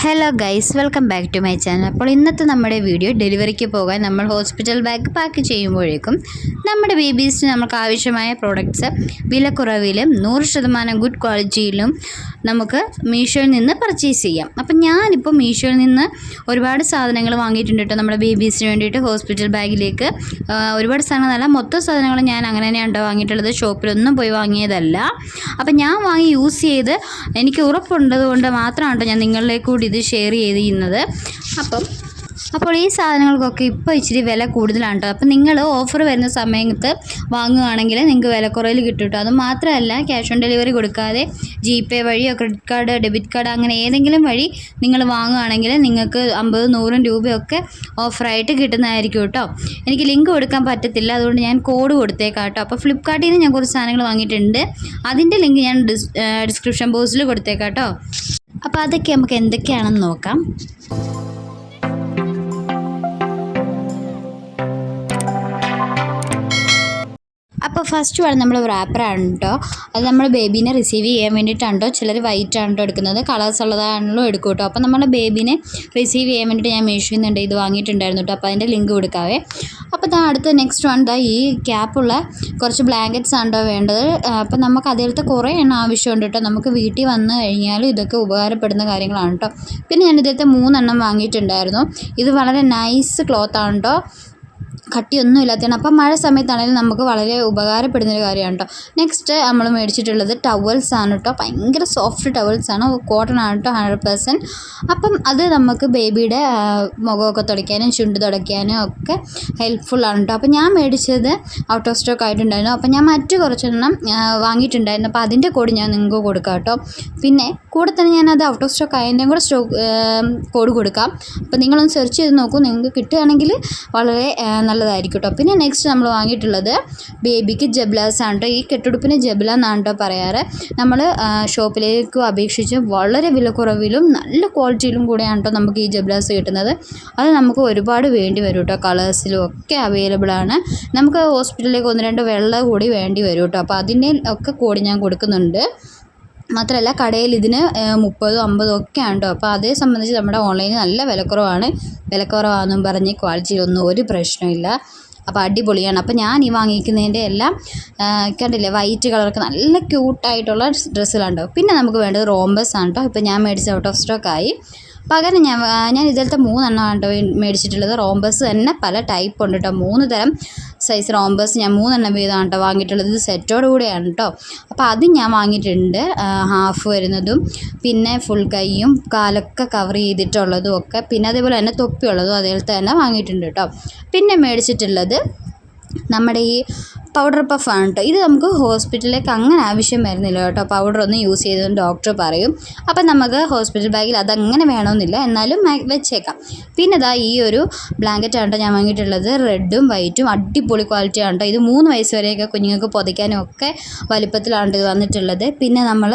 Hello guys welcome back to my channel അപ്പോൾ ഇന്നത്തെ നമ്മുടെ വീഡിയോ ഡെലിവറിക്ക് പോകാൻ നമ്മൾ ഹോസ്പിറ്റൽ ബാഗ് പാക്ക് ചെയ്യുമ്പോഴേക്കും നമ്മുടെ ബേബീസിന് നമുക്ക് ആവശ്യമായ പ്രോഡക്റ്റ്സ് വിലക്കുറവിലും നൂറ് ശതമാനം ഗുഡ് ക്വാളിറ്റിയിലും നമുക്ക് മീഷോയിൽ നിന്ന് പർച്ചേസ് ചെയ്യാം. അപ്പം ഞാനിപ്പോൾ മീഷോയിൽ നിന്ന് ഒരുപാട് സാധനങ്ങൾ വാങ്ങിയിട്ടുണ്ട് കേട്ടോ നമ്മുടെ ബേബീസിന് വേണ്ടിയിട്ട് ഹോസ്പിറ്റൽ ബാഗിലേക്ക് ഒരുപാട് ഒരുപാട് സാധനങ്ങളല്ല മൊത്തം സാധനങ്ങൾ ഞാൻ അങ്ങനെ തന്നെയാണ് കേട്ടോ വാങ്ങിയിട്ടുള്ളത്. ഷോപ്പിലൊന്നും പോയി വാങ്ങിയതല്ല. അപ്പം ഞാൻ വാങ്ങി യൂസ് ചെയ്ത് എനിക്ക് ഉറപ്പുള്ളത് കൊണ്ട് മാത്രമാണ് കേട്ടോ ഞാൻ നിങ്ങളിലേക്ക് കൂടി ഇത് ഷെയർ ചെയ്തിരുന്നത്. അപ്പം അപ്പോൾ ഈ സാധനങ്ങൾക്കൊക്കെ ഇപ്പോൾ ഇച്ചിരി വില കൂടുതലാണ് കേട്ടോ അപ്പോൾ നിങ്ങൾ ഓഫർ വരുന്ന സമയത്ത് വാങ്ങുകയാണെങ്കിൽ നിങ്ങൾക്ക് വിലക്കുറവിൽ കിട്ടും കേട്ടോ അത് മാത്രമല്ല ക്യാഷ് ഓൺ ഡെലിവറി കൊടുക്കാതെ ജി പേ വഴിയോ ക്രെഡിറ്റ് കാർഡ് ഡെബിറ്റ് കാർഡ് അങ്ങനെ ഏതെങ്കിലും വഴി നിങ്ങൾ വാങ്ങുകയാണെങ്കിൽ നിങ്ങൾക്ക് അമ്പത് നൂറും രൂപയൊക്കെ ഓഫറായിട്ട് കിട്ടുന്നതായിരിക്കും കേട്ടോ എനിക്ക് ലിങ്ക് കൊടുക്കാൻ പറ്റത്തില്ല. അതുകൊണ്ട് ഞാൻ കോഡ് കൊടുത്തേക്കാം കേട്ടോ അപ്പോൾ ഫ്ലിപ്കാർട്ടിൽ നിന്ന് ഞാൻ കുറച്ച് സാധനങ്ങൾ വാങ്ങിയിട്ടുണ്ട്. അതിന്റെ ലിങ്ക് ഞാൻ ഡിസ് ഡിസ്ക്രിപ്ഷൻ ബോക്സിൽ കൊടുത്തേക്കാം കേട്ടോ അപ്പോൾ അതൊക്കെ നമുക്ക് എന്തൊക്കെയാണെന്ന് നോക്കാം. അപ്പോൾ ഫസ്റ്റ് വേണം നമ്മൾ റാപ്പറാണ് കേട്ടോ അത് നമ്മൾ ബേബീനെ റിസീവ് ചെയ്യാൻ വേണ്ടിയിട്ടാണ് ചിലർ വൈറ്റ് ആണ് എടുക്കുന്നത്. കളേഴ്സ് ഉള്ളതാണല്ലോ എടുക്കും കേട്ടോ അപ്പോൾ നമ്മുടെ ബേബീനെ റിസീവ് ചെയ്യാൻ വേണ്ടിയിട്ട് ഞാൻ മീഷോയിൽ ചെയ്യുന്നുണ്ട്. ഇത് വാങ്ങിയിട്ടുണ്ടായിരുന്നു കേട്ടോ അപ്പോൾ അതിന്റെ ലിങ്ക് കൊടുക്കാവേ. അപ്പോൾ ദാ അടുത്ത നെക്സ്റ്റ് വൺ ദാ ഈ ക്യാപ്പുള്ള കുറച്ച് ബ്ലാങ്കറ്റ്സ് ആണ് വേണ്ടത്. അപ്പോൾ നമുക്ക് അതിലത്തെ കുറേ എണ്ണം ആവശ്യമുണ്ട് കേട്ടോ നമുക്ക് വീട്ടിൽ വന്നു കഴിഞ്ഞാൽ ഇതൊക്കെ ഉപകാരപ്പെടുന്ന കാര്യങ്ങളാണ് കേട്ടോ പിന്നെ ഞാൻ ഇതിലത്തെ മൂന്നെണ്ണം വാങ്ങിയിട്ടുണ്ടായിരുന്നു. ഇത് വളരെ നൈസ് ക്ലോത്ത് ആണ് കേട്ടോ കട്ടിയൊന്നും ഇല്ലാത്തതാണ് അപ്പം മഴ സമയത്താണെങ്കിലും നമുക്ക് വളരെ ഉപകാരപ്പെടുന്നൊരു കാര്യമാണ് കേട്ടോ. നെക്സ്റ്റ് നമ്മൾ മേടിച്ചിട്ടുള്ളത് ടവൽസ് ആണ് കേട്ടോ. ഭയങ്കര സോഫ്റ്റ് ടവൽസ് ആണ്. കോട്ടൺ ആണ് കേട്ടോ ഹൺഡ്രഡ് പെർസെന്റ് അപ്പം അത് നമുക്ക് ബേബിയുടെ മുഖമൊക്കെ തുടയ്ക്കാനും ചുണ്ട് തുടയ്ക്കാനും ഒക്കെ ഹെൽപ്ഫുൾ ആണ് കേട്ടോ. അപ്പം ഞാൻ മേടിച്ചത് ഔട്ട് ഓഫ് സ്റ്റോക്ക് ആയിട്ടുണ്ടായിരുന്നു. അപ്പം ഞാൻ മറ്റു കുറച്ചെണ്ണം വാങ്ങിയിട്ടുണ്ടായിരുന്നു. അപ്പോൾ അതിന്റെ കോഡ് ഞാൻ നിങ്ങൾക്ക് കൊടുക്കാം കേട്ടോ. പിന്നെ കൂടെ തന്നെ ഞാൻ അത് ഔട്ട് ഓഫ് സ്റ്റോക്ക് ആയതിന്റെയും കൂടെ സ്റ്റോക്ക് കോഡ് കൊടുക്കാം. അപ്പോൾ നിങ്ങളൊന്ന് സെർച്ച് ചെയ്ത് നോക്കൂ. നിങ്ങൾക്ക് കിട്ടുകയാണെങ്കിൽ വളരെ നല്ലതായിരിക്കും കേട്ടോ പിന്നെ നെക്സ്റ്റ് നമ്മൾ വാങ്ങിയിട്ടുള്ളത് ബേബിക്ക് ജബ്ലാസ് ആണ് കേട്ടോ ഈ കെട്ടുടുപ്പിന് ജബ്ല എന്നാണ് കേട്ടോ പറയാറ്. നമ്മൾ ഷോപ്പിലേക്ക് അപേക്ഷിച്ച് വളരെ വിലക്കുറവിലും നല്ല ക്വാളിറ്റിയിലും കൂടെയാണ് കേട്ടോ നമുക്ക് ഈ ജബ്ലാസ് കിട്ടുന്നത്. അത് നമുക്ക് ഒരുപാട് വേണ്ടി വരും കേട്ടോ കളേഴ്സിലും ഒക്കെ അവൈലബിൾ ആണ്. നമുക്ക് ഹോസ്പിറ്റലിലേക്ക് ഒന്ന് രണ്ട് വെള്ളം കൂടി വേണ്ടി വരും കേട്ടോ അപ്പോൾ അതിന്റെ ഒക്കെ കൂടി ഞാൻ കൊടുക്കുന്നുണ്ട്. മാത്രമല്ല കടയിൽ ഇതിന് മുപ്പതും അമ്പതും ഒക്കെയാണ് കേട്ടോ അപ്പോൾ അതേ സംബന്ധിച്ച് നമ്മുടെ ഓൺലൈനിൽ നല്ല വിലക്കുറവാണ്. വിലക്കുറവാണെന്നും പറഞ്ഞ് ക്വാളിറ്റിയിലൊന്നും ഒരു പ്രശ്നമില്ല അപ്പോൾ അടിപൊളിയാണ്. അപ്പോൾ ഞാൻ ഈ വാങ്ങിക്കുന്നതിന്റെ എല്ലാം കണ്ടില്ലേ വൈറ്റ് കളറൊക്കെ നല്ല ക്യൂട്ടായിട്ടുള്ള ഡ്രസ്സുകളുണ്ടോ പിന്നെ നമുക്ക് വേണ്ടത് റോംബസ് ആണ് കേട്ടോ ഇപ്പോൾ ഞാൻ മേടിച്ച ഔട്ട് ഓഫ് സ്റ്റോക്ക് ആയി. പകരം ഞാൻ ഞാൻ ഇതിലത്തെ മൂന്നെണ്ണമാണ് കേട്ടോ മേടിച്ചിട്ടുള്ളത്. റോംബസ് തന്നെ പല ടൈപ്പ് ഉണ്ട് കേട്ടോ. മൂന്ന് തരം സൈസ് റോംബസ് ഞാൻ മൂന്നെണ്ണം വീതമാണ് കേട്ടോ വാങ്ങിയിട്ടുള്ളത്. ഇത് സെറ്റോട് കൂടെയാണ് കേട്ടോ. അപ്പോൾ അത് ഞാൻ വാങ്ങിയിട്ടുണ്ട്. ഹാഫ് വരുന്നതും പിന്നെ ഫുൾ കൈയും കാലൊക്കെ കവർ ചെയ്തിട്ടുള്ളതും ഒക്കെ പിന്നെ അതേപോലെ തന്നെ തൊപ്പിയുള്ളതും അതേപോലെ തന്നെ വാങ്ങിയിട്ടുണ്ട് കേട്ടോ. പിന്നെ മേടിച്ചിട്ടുള്ളത് നമ്മുടെ ഈ പൗഡർ പഫാണ് കേട്ടോ ഇത് നമുക്ക് ഹോസ്പിറ്റലിലേക്ക് അങ്ങനെ ആവശ്യം വരുന്നില്ല കേട്ടോ പൗഡർ ഒന്ന് യൂസ് ചെയ്തെന്ന് ഡോക്ടർ പറയും. അപ്പം നമുക്ക് ഹോസ്പിറ്റൽ ബാഗിൽ അതങ്ങനെ വേണമെന്നില്ല. എന്നാലും വെച്ചേക്കാം. പിന്നെ ഇതാ ഈ ഒരു ബ്ലാങ്കറ്റ് ആണ് കേട്ടോ ഞാൻ വാങ്ങിയിട്ടുള്ളത്. റെഡും വൈറ്റും അടിപൊളി ക്വാളിറ്റി ആണ് കേട്ടോ ഇത് മൂന്ന് വയസ്സ് വരെയൊക്കെ കുഞ്ഞുങ്ങൾക്ക് പുതയ്ക്കാനും ഒക്കെ വലുപ്പത്തിലാണ് ഇത് വന്നിട്ടുള്ളത്. പിന്നെ നമ്മൾ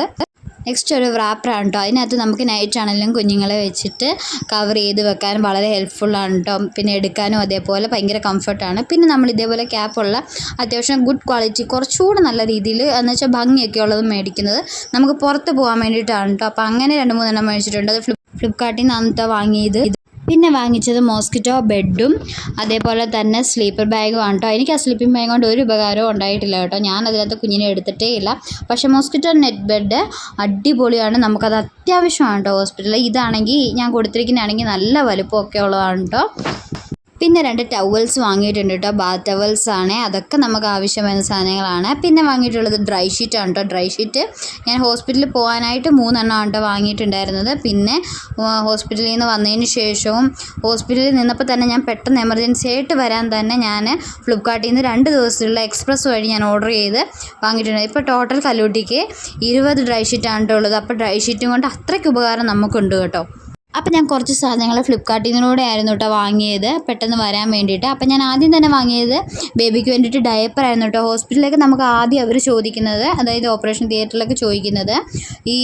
നെക്സ്റ്റ് ഒരു wrapper-ആണ് കേട്ടോ അതിനകത്ത് നമുക്ക് നൈറ്റ് ആണെങ്കിലും കുഞ്ഞുങ്ങളെ വെച്ചിട്ട് കവർ ചെയ്ത് വെക്കാൻ വളരെ ഹെൽപ്ഫുള്ളാണ് കേട്ടോ പിന്നെ എടുക്കാനും അതേപോലെ ഭയങ്കര കംഫർട്ടാണ് പിന്നെ നമ്മൾ ഇതേപോലെ ക്യാപ്പുള്ള അത്യാവശ്യം ഗുഡ് ക്വാളിറ്റി കുറച്ചുകൂടെ നല്ല രീതിയിൽ എന്ന് വെച്ചാൽ ഭംഗിയൊക്കെ ഉള്ളത് മേടിക്കുന്നത് നമുക്ക് പുറത്ത് പോകാൻ വേണ്ടിയിട്ടാണ് കേട്ടോ അപ്പോൾ അങ്ങനെ രണ്ട് മൂന്നെണ്ണം മേടിച്ചിട്ടുണ്ട്. അത് ഫ്ലിപ്പ് ഫ്ലിപ്കാർട്ടിൽ നിന്നാണ് വാങ്ങിയത്. പിന്നെ വാങ്ങിച്ചത് മോസ്കിറ്റോ ബെഡും അതേപോലെ തന്നെ സ്ലീപ്പർ ബാഗും ആണ് കേട്ടോ എനിക്ക് ആ സ്ലീപ്പിംഗ് ബാഗ് കൊണ്ട് ഒരു ഉപകാരവും ഉണ്ടായിട്ടില്ല കേട്ടോ ഞാൻ അതിനകത്ത് കുഞ്ഞിനെ എടുത്തിട്ടേ ഇല്ല. പക്ഷേ മോസ്കിറ്റോ നെറ്റ് ബെഡ് അടിപൊളിയാണ്. നമുക്കത് അത്യാവശ്യമാണ് കേട്ടോ ഹോസ്പിറ്റലിൽ. ഇതാണെങ്കിൽ ഞാൻ കൊടുത്തിരിക്കുന്നതാണെങ്കിൽ നല്ല വലുപ്പമൊക്കെ ഉള്ളതാണ് കേട്ടോ പിന്നെ രണ്ട് ടവൽസ് വാങ്ങിയിട്ടുണ്ട് കേട്ടോ ബാത്ത് ടവൽസ് ആണ്. അതൊക്കെ നമുക്ക് ആവശ്യമായ സാധനങ്ങളാണ്. പിന്നെ വാങ്ങിയിട്ടുള്ളത് ഡ്രൈ ഷീറ്റ് ആണ് കേട്ടോ ഡ്രൈ ഷീറ്റ് ഞാൻ ഹോസ്പിറ്റലിൽ പോകാനായിട്ട് മൂന്നെണ്ണം ആണ് കേട്ടോ വാങ്ങിയിട്ടുണ്ടായിരുന്നത്. പിന്നെ ഹോസ്പിറ്റലിൽ നിന്ന് വന്നതിന് ശേഷവും ഹോസ്പിറ്റലിൽ നിന്നപ്പോൾ തന്നെ ഞാൻ പെട്ടെന്ന് എമർജൻസി ആയിട്ട് വരാൻ തന്നെ ഞാൻ ഫ്ലിപ്കാർട്ടിൽ നിന്ന് രണ്ട് ദിവസത്തിലുള്ള എക്സ്പ്രസ് വഴി ഞാൻ ഓർഡർ ചെയ്ത് വാങ്ങിയിട്ടുണ്ട് ഇപ്പോൾ ടോട്ടൽ കല്ലൂട്ടിക്ക് ഇരുപത് ഡ്രൈ ഷീറ്റാണ് കേട്ടോ ഉള്ളത്. അപ്പോൾ ഡ്രൈ ഷീറ്റും കൊണ്ട് അത്രയ്ക്ക് ഉപകാരം നമുക്കുണ്ട് കേട്ടോ. അപ്പം ഞാൻ കുറച്ച് സാധനങ്ങൾ ഫ്ലിപ്കാർട്ടിൽ നിന്നൂടെ ആയിരുന്നു കേട്ടോ വാങ്ങിയത് പെട്ടെന്ന് വരാൻ വേണ്ടിയിട്ട്. അപ്പം ഞാൻ ആദ്യം തന്നെ വാങ്ങിയത് ബേബിക്ക് വേണ്ടിയിട്ട് ഡയപ്പർ ആയിരുന്നു കേട്ടോ ഹോസ്പിറ്റലിലേക്ക് നമുക്ക് ആദ്യം അവർ ചോദിക്കുന്നത് അതായത് ഓപ്പറേഷൻ തിയേറ്ററിലൊക്കെ ചോദിക്കുന്നത് ഈ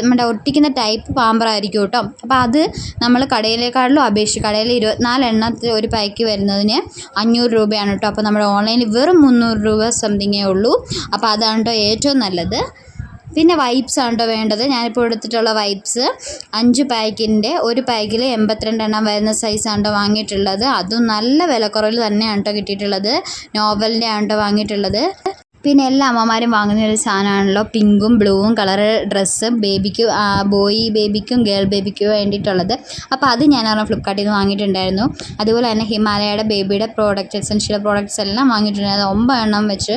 നമ്മുടെ ഒട്ടിക്കുന്ന ടൈപ്പ് പാമ്പറായിരിക്കും കേട്ടോ അപ്പോൾ അത് നമ്മൾ കടയിലേക്കാളിലും അപേക്ഷിച്ച് കടയിൽ ഇരുപത്തിനാല് എണ്ണത്തിൽ ഒരു പാക്ക് വരുന്നതിന് അഞ്ഞൂറ് രൂപയാണ് കേട്ടോ അപ്പോൾ നമ്മുടെ ഓൺലൈനിൽ വെറും മുന്നൂറ് രൂപ സംതിങ്ങേ ഉള്ളൂ. അപ്പോൾ അതാണ് കേട്ടോ ഏറ്റവും നല്ലത്. പിന്നെ വൈപ്സ് ആണ് കേട്ടോ വേണ്ടത്. ഞാനിപ്പോൾ എടുത്തിട്ടുള്ള വൈപ്സ് അഞ്ച് പാക്കിന്റെ ഒരു പാക്കിൽ എൺപത്തിരണ്ട് എണ്ണം വരുന്ന സൈസാണ് കേട്ടോ വാങ്ങിയിട്ടുള്ളത്. അതും നല്ല വിലക്കുറവിൽ തന്നെയാണ് കേട്ടോ കിട്ടിയിട്ടുള്ളത്. നോവലിന്റെ ആണ് കേട്ടോ വാങ്ങിയിട്ടുള്ളത്. പിന്നെ എല്ലാ അമ്മമാരും വാങ്ങുന്ന ഒരു സാധനമാണല്ലോ. പിങ്കും ബ്ലൂവും കളർ ഡ്രസ്സ് ബേബിക്ക് ബോയ് ബേബിക്കും ഗേൾ ബേബിക്കും വേണ്ടിയിട്ടുള്ളത്. അപ്പോൾ അത് ഞാൻ പറഞ്ഞ ഫ്ലിപ്കാർട്ടിൽ നിന്ന് വാങ്ങിയിട്ടുണ്ടായിരുന്നു. അതുപോലെ തന്നെ ഹിമാലയയുടെ ബേബിയുടെ പ്രോഡക്റ്റ് എസെൻഷ്യൽ പ്രോഡക്റ്റ്സ് എല്ലാം വാങ്ങിയിട്ടുണ്ടായിരുന്നു. ഒമ്പത് എണ്ണം വെച്ച്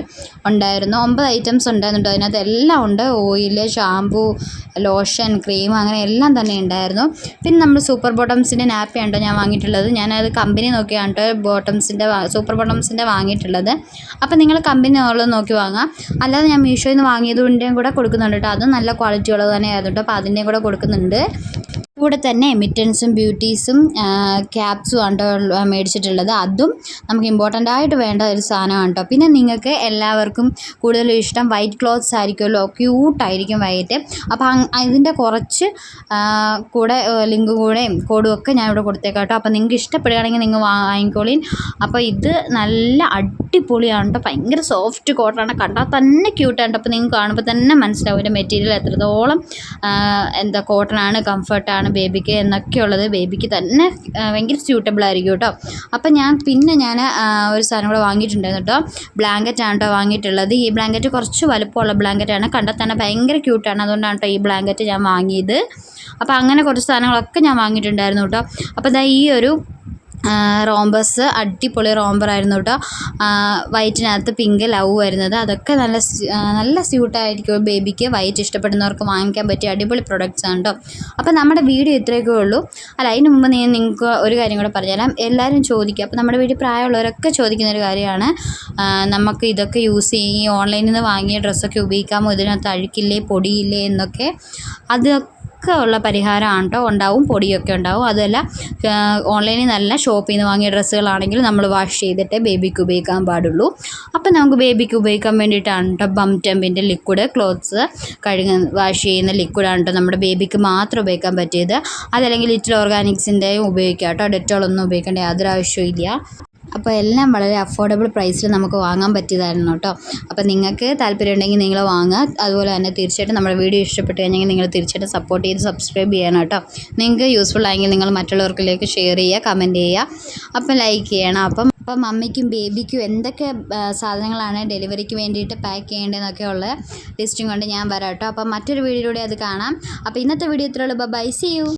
ഉണ്ടായിരുന്നു. ഒമ്പത് ഐറ്റംസ് ഉണ്ടായിരുന്നു അതിനകത്ത് എല്ലാം ഉണ്ട്. ഓയിൽ ഷാമ്പു ലോഷൻ ക്രീം അങ്ങനെ എല്ലാം തന്നെ ഉണ്ടായിരുന്നു. പിന്നെ നമ്മൾ സൂപ്പർ ബോട്ടംസിന്റെ നാപ്പി ഉണ്ടോ ഞാൻ വാങ്ങിയിട്ടുള്ളത്. ഞാനത് കമ്പനി നോക്കിയാണ് ബോട്ടംസിന്റെ സൂപ്പർ ബോട്ടംസിന്റെ വാങ്ങിയിട്ടുള്ളത്. അപ്പോൾ നിങ്ങൾ കമ്പനി നോക്കി വാങ്ങാം. അല്ലാതെ ഞാൻ മീഷോയിൽ നിന്ന് വാങ്ങിയതിന്റെയും കൂടെ കൊടുക്കുന്നുണ്ട് കേട്ടോ. അതും നല്ല ക്വാളിറ്റി ഉള്ളത് തന്നെ ആയിരുന്നു കേട്ടോ അപ്പോൾ അതിന്റെയും കൂടെ കൊടുക്കുന്നുണ്ട്. കൂടെ തന്നെ എമിറ്റൻസും ബ്യൂട്ടീസും ക്യാപ്സും ആണ് ട്ടോ മേടിച്ചിട്ടുള്ളത്. അതും നമുക്ക് ഇമ്പോർട്ടന്റ് ആയിട്ട് വേണ്ട ഒരു സാധനമാണ് കേട്ടോ പിന്നെ നിങ്ങൾക്ക് എല്ലാവർക്കും കൂടുതലും ഇഷ്ടം വൈറ്റ് ക്ലോത്ത്സ് ആയിരിക്കുമല്ലോ? ക്യൂട്ടായിരിക്കും വൈകിട്ട് അപ്പോൾ അങ് ഇതിന്റെ കുറച്ച് കൂടെ ലിങ്ക് കൂടെയും കോഡും ഒക്കെ ഞാൻ ഇവിടെ കൊടുത്തേക്കാം കേട്ടോ അപ്പോൾ നിങ്ങൾക്ക് ഇഷ്ടപ്പെടുകയാണെങ്കിൽ നിങ്ങൾ വാങ്ങിക്കോളീൻ. അപ്പോൾ ഇത് നല്ല അടിപൊളിയാണ് കേട്ടോ ഭയങ്കര സോഫ്റ്റ് കോട്ടണാണ് കണ്ടാൽ തന്നെ ക്യൂട്ടാണ് അപ്പോൾ നിങ്ങൾക്ക് കാണുമ്പോൾ തന്നെ മനസ്സിലാവും ഇതിന്റെ മെറ്റീരിയൽ എത്രത്തോളം എന്താ എന്താ കോട്ടണാണ് കംഫർട്ടാണ് ബേബിക്ക് എന്നൊക്കെയുള്ളത് ബേബിക്ക് തന്നെ ഭയങ്കര സ്യൂട്ടബിൾ ആയിരിക്കും കേട്ടോ. അപ്പം ഞാൻ പിന്നെ ഞാൻ ഒരു സാധനം കൂടെ വാങ്ങിയിട്ടുണ്ടായിരുന്നു കേട്ടോ. ബ്ലാങ്കറ്റ് ആണ് കേട്ടോ വാങ്ങിയിട്ടുള്ളത്. ഈ ബ്ലാങ്കറ്റ് കുറച്ച് വലുപ്പമുള്ള ബ്ലാങ്കറ്റാണ് കണ്ടാൽ തന്നെ ഭയങ്കര ക്യൂട്ടാണ് അതുകൊണ്ടാണ് കേട്ടോ ഈ ബ്ലാങ്കറ്റ് ഞാൻ വാങ്ങിയത്. അപ്പോൾ അങ്ങനെ കുറച്ച് സാധനങ്ങളൊക്കെ ഞാൻ വാങ്ങിയിട്ടുണ്ടായിരുന്നു കേട്ടോ. അപ്പോൾ ഇതാ ഈ ഒരു റോംബസ് അടിപൊളി റോംബറായിരുന്നു കേട്ടോ വൈറ്റിനകത്ത് പിങ്ക് ലവ് വരുന്നത്. അതൊക്കെ നല്ല നല്ല സ്യൂട്ടായിരിക്കും ബേബിക്ക്. വൈറ്റ് ഇഷ്ടപ്പെടുന്നവർക്ക് വാങ്ങിക്കാൻ പറ്റിയ അടിപൊളി പ്രൊഡക്റ്റ്സ് ആണ് കേട്ടോ അപ്പോൾ നമ്മുടെ വീഡിയോ ഇത്രയൊക്കെ ഉള്ളൂ. അല്ല അതിന് മുമ്പ് ഞാൻ നിങ്ങൾക്ക് ഒരു കാര്യം കൂടെ പറഞ്ഞുതരാം. എല്ലാവരും ചോദിക്കുക അപ്പോൾ നമ്മുടെ വീട്ടിൽ പ്രായമുള്ളവരൊക്കെ ചോദിക്കുന്ന ഒരു കാര്യമാണ്. നമുക്ക് ഇതൊക്കെ യൂസ് ചെയ്യും. ഓൺലൈനിൽ നിന്ന് വാങ്ങിയ ഡ്രസ്സൊക്കെ ഉപയോഗിക്കാമോ? ഇതിനകത്ത് അഴുക്കില്ലേ? പൊടിയില്ലേ? എന്നൊക്കെ. അതൊക്കെ ഉള്ള പരിഹാരമാണ് കേട്ടോ ഉണ്ടാവും പൊടിയൊക്കെ ഉണ്ടാവും. അതല്ല ഓൺലൈനിൽ നല്ല ഷോപ്പിൽ നിന്ന് വാങ്ങിയ ഡ്രസ്സുകളാണെങ്കിൽ നമ്മൾ വാഷ് ചെയ്തിട്ടേ ബേബിക്ക് ഉപയോഗിക്കാൻ പാടുള്ളൂ. അപ്പം നമുക്ക് ബേബിക്ക് ഉപയോഗിക്കാൻ വേണ്ടിയിട്ടാണ് കേട്ടോ ബം ടെമ്പിന്റെ ലിക്വിഡ് ക്ലോത്ത്സ് കഴുകുന്ന വാഷ് ചെയ്യുന്ന ലിക്വിഡാണ് കേട്ടോ നമ്മുടെ ബേബിക്ക് മാത്രം ഉപയോഗിക്കാൻ പറ്റിയത്. അതല്ലെങ്കിൽ ലിറ്റിൽ ഓർഗാനിക്സിന്റെയും ഉപയോഗിക്കാം കേട്ടോ. ഡെറ്റോളൊന്നും ഉപയോഗിക്കേണ്ട യാതൊരു ആവശ്യമില്ല അപ്പോൾ എല്ലാം വളരെ അഫോർഡബിൾ പ്രൈസിൽ നമുക്ക് വാങ്ങാൻ പറ്റിയതായിരുന്നു കേട്ടോ അപ്പോൾ നിങ്ങൾക്ക് താല്പര്യമുണ്ടെങ്കിൽ നിങ്ങൾ വാങ്ങുക. അതുപോലെ തന്നെ തീർച്ചയായിട്ടും നമ്മുടെ വീഡിയോ ഇഷ്ടപ്പെട്ട് കഴിഞ്ഞെങ്കിൽ നിങ്ങൾ തീർച്ചയായിട്ടും സപ്പോർട്ട് ചെയ്ത് സബ്സ്ക്രൈബ് ചെയ്യണം കേട്ടോ നിങ്ങൾക്ക് യൂസ്ഫുൾ ആയെങ്കിൽ നിങ്ങൾ മറ്റുള്ളവർക്കിലേക്ക് ഷെയർ ചെയ്യുക കമന്റ് ചെയ്യുക. അപ്പം ലൈക്ക് ചെയ്യണം. അപ്പം അപ്പം മമ്മിക്കും ബേബിക്കും എന്തൊക്കെ സാധനങ്ങളാണ് ഡെലിവറിക്ക് വേണ്ടിയിട്ട് പാക്ക് ചെയ്യേണ്ടതെന്നൊക്കെ ഉള്ള ലിസ്റ്റും കൊണ്ട് ഞാൻ വരാം കേട്ടോ അപ്പം മറ്റൊരു വീഡിയോയിലൂടെ അത് കാണാം. അപ്പോൾ ഇന്നത്തെ വീഡിയോ ഇത്രയുള്ളൂ ബൈ സി യു